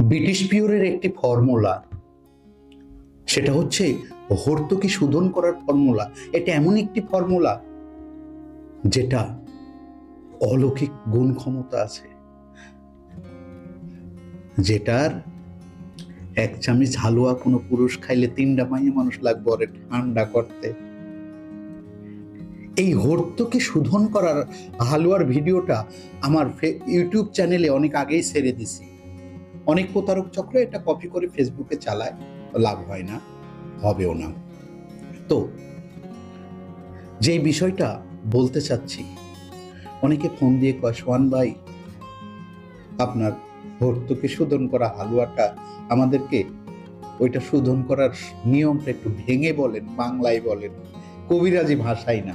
British পিওরের একটি formula. সেটা হচ্ছে হর্তকি শোধন করার ফর্মুলা। এটা এমন একটি ফর্মুলা যেটা অলৌকিক গুণ ক্ষমতা আছে। যেটার এক চামচ হালুয়া কোনো পুরুষ খাইলে তিনটা মাইয়ে মানুষ লাগবে ওরে ঠান্ডা করতে। এই হর্তকে শোধন করার হালুয়ার ভিডিওটা আমার ইউটিউব চ্যানেলে অনেক আগেই ছেড়ে দিছি। অনেক প্রতারক চক্র এটা কপি করে ফেসবুকে চালায়, লাভ হয় না, হবেও না। তো যে বিষয়টা বলতে চাচ্ছি, অনেকে ফোন দিয়ে কয়, সোহান ভাই, আপনার ভর্তুকি শোধন করা হালুয়াটা আমাদেরকে ওইটা শোধন করার নিয়মটা একটু ভেঙে বলেন, বাংলায় বলেন, কবিরাজি ভাষায় না।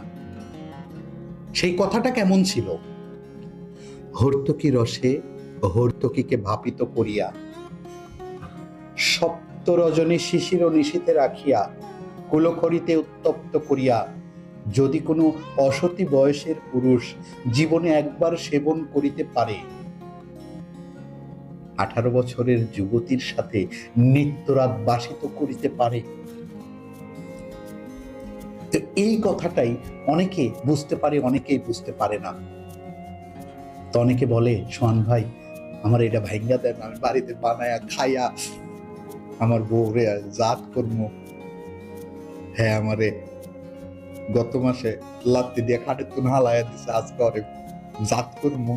সেই কথাটা কেমন ছিল? হর্তকি রসে হর্তকিকে ভাপিত করিয়া সপ্ত রজনী শিশির নিশীতে রাখিয়া কুলখড়িতে উত্তপ্ত করিয়া, যদি কোনো অসতি বয়সের পুরুষ জীবনে একবার সেবন করিতে পারে। আঠারো বছরের যুবতীর সাথে নিত্যরাত বাসিত করিতে পারে। এই কথাটাই অনেকে বুঝতে পারে, অনেকেই বুঝতে পারে না। তো অনেকে বলে, সোহান ভাই আমার এটা ভাইঙ্গা দেন, আমি বাড়িতে বানায়া খাইয়া আমার বউরে জাত কর্ম। হ্যাঁ আমারে গত মাসে লাত্তি দিয়ে খাটে তুন হালাইয়া দিছে, আজকে অনেক জাত কর্ম।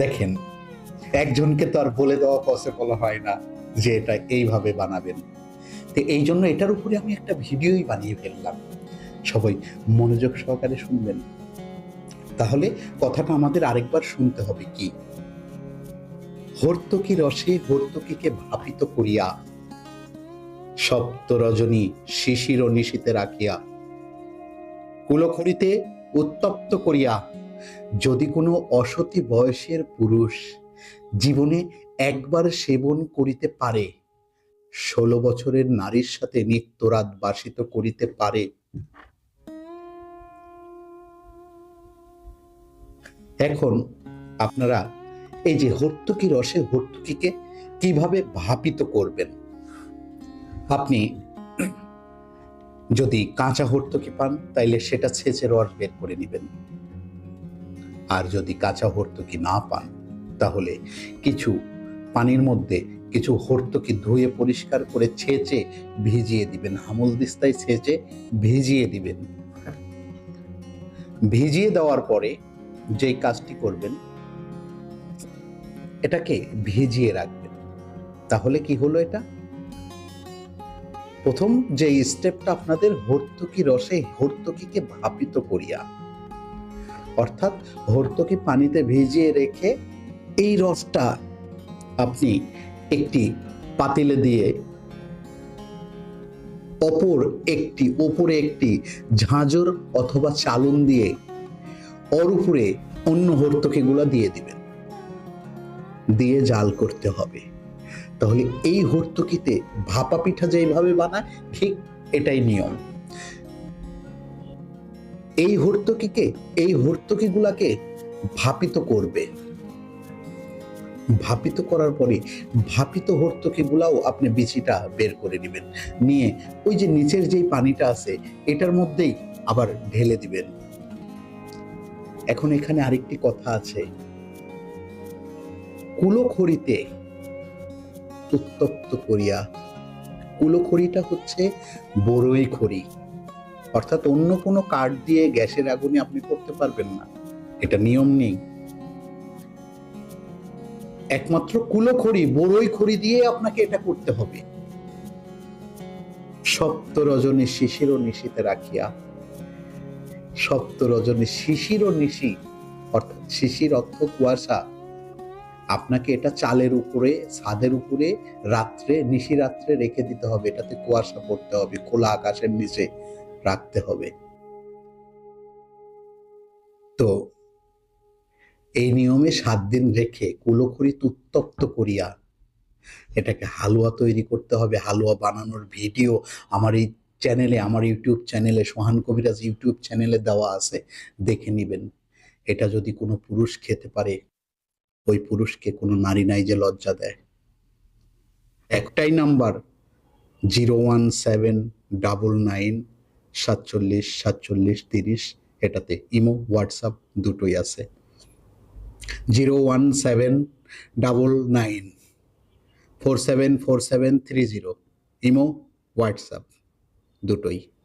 দেখেন, একজনকে তো আর বলে দেওয়া পসিবল হয় না যে এটা এইভাবে বানাবেন। তো এই জন্য এটার উপরে আমি একটা ভিডিওই বানিয়ে ফেললাম। সবাই মনোযোগ সহকারে শুনবেন। তাহলে কথাটা আমাদের আরেকবার শুনতে হবে কি? হর্তকি রসে হর্তকিকে ভাপিত করিয়া সপ্ত রজনী শিশির নিশীতে রাখিয়া কুলখড়িতে উত্তপ্ত করিয়া, যদি কোনো অসতি বয়সের পুরুষ জীবনে একবার সেবন করিতে পারে, ষোলো বছরের নারীর সাথে নিত্যরাত বাসিত করিতে পারে এখন আপনারা এই যে হর্তুকি রসে হর্তুকিকে কীভাবে ভাপিত করবেন? আপনি যদি কাঁচা হর্তুকি পান, তাইলে সেটা ছেঁচে রস বের করে নেবেন। আর যদি কাঁচা হর্তুকি না পান, তাহলে কিছু পানির মধ্যে কিছু হর্তুকি ধুয়ে পরিষ্কার করে ছেঁচে ভিজিয়ে দিবেন। হামল দিস্তায় ছেঁচে ভিজিয়ে দিবেন। ভিজিয়ে দেওয়ার পরে যেই কাজটি করবেন, এটাকে ভিজিয়ে রাখবেন। তাহলে কি হলো এটা? প্রথম যে স্টেপটা আপনাদের হর্তকি রসে, হর্তকিকে ভাপিত করিয়া, অর্থাৎ হর্তকি পানিতে ভিজিয়ে রেখে এই রসটা আপনি একটি পাতিলে দিয়ে অপর একটি, ওপরে একটি ঝাঁঝর অথবা চালুন দিয়ে ওর উপরে অন্য হর্তকিগুলো দিয়ে দিবেন। দিয়ে জাল করতে হবে। তাহলে এই হর্তকিতে ভাপা পিঠা যেইভাবে বানায়, ঠিক এটাই নিয়ম। এই হর্তকিকে, এই হর্তকিগুলাকে ভাপিত করবে। ভাপিত করার পরে ভাপিত হর্তকিগুলাও আপনি বিচিটা বের করে নেবেন। নিয়ে ওই যে নিচের যেই পানিটা আছে, এটার মধ্যেই আবার ঢেলে দিবেন। এখন এখানে আরেকটি কথা আছে। কুলোখড়িতে উত্তপ্ত করিয়া, কুলোখড়িটা হচ্ছে বড়ই খড়ি। অর্থাৎ অন্য কোনো কাঠ দিয়ে গ্যাসের আগুনে আপনি করতে পারবেন না। এটা নিয়ম নেই। একমাত্র কুলোখড়ি বড়ই খড়ি দিয়ে আপনাকে এটা করতে হবে। সপ্ত রজনী শিশির নিশিতে রাখিয়া সপ্ত রজনী শিশির ও নিশি, অর্থাৎ শিশির অর্থ কুয়াশা। আপনাকে এটা চালের উপরে, ছাদের উপরে, রাত্রে নিশি রাত্রে রেখে দিতে হবে। এটাতে কুয়াশা পড়তে হবে, খোলা আকাশের নিচে রাখতে হবে। তো, এই নিয়মে সাত দিন রেখে কুলোখড়িত উত্তপ্ত করিয়া, এটাকে হালুয়া তৈরি করতে হবে। হালুয়া বানানোর ভিডিও আমার এই চ্যানেলে আমার ইউটিউব চ্যানেলে সোহান কবিরাজ ইউটিউব চ্যানেলে দেওয়া আছে, দেখে নেবেন। এটা যদি কোনো পুরুষ খেতে পারে, ওই পুরুষকে কোনো নারী নাই যে লজ্জা দেয়। একটাই number zero one seven double nine সাতচল্লিশ সাতচল্লিশ তিরিশ, এটাতে ইমো, হোয়াটসঅ্যাপ দুটোই আছে। Zero one seven double nine four seven four seven three zero Imo, WhatsApp. দুটোই।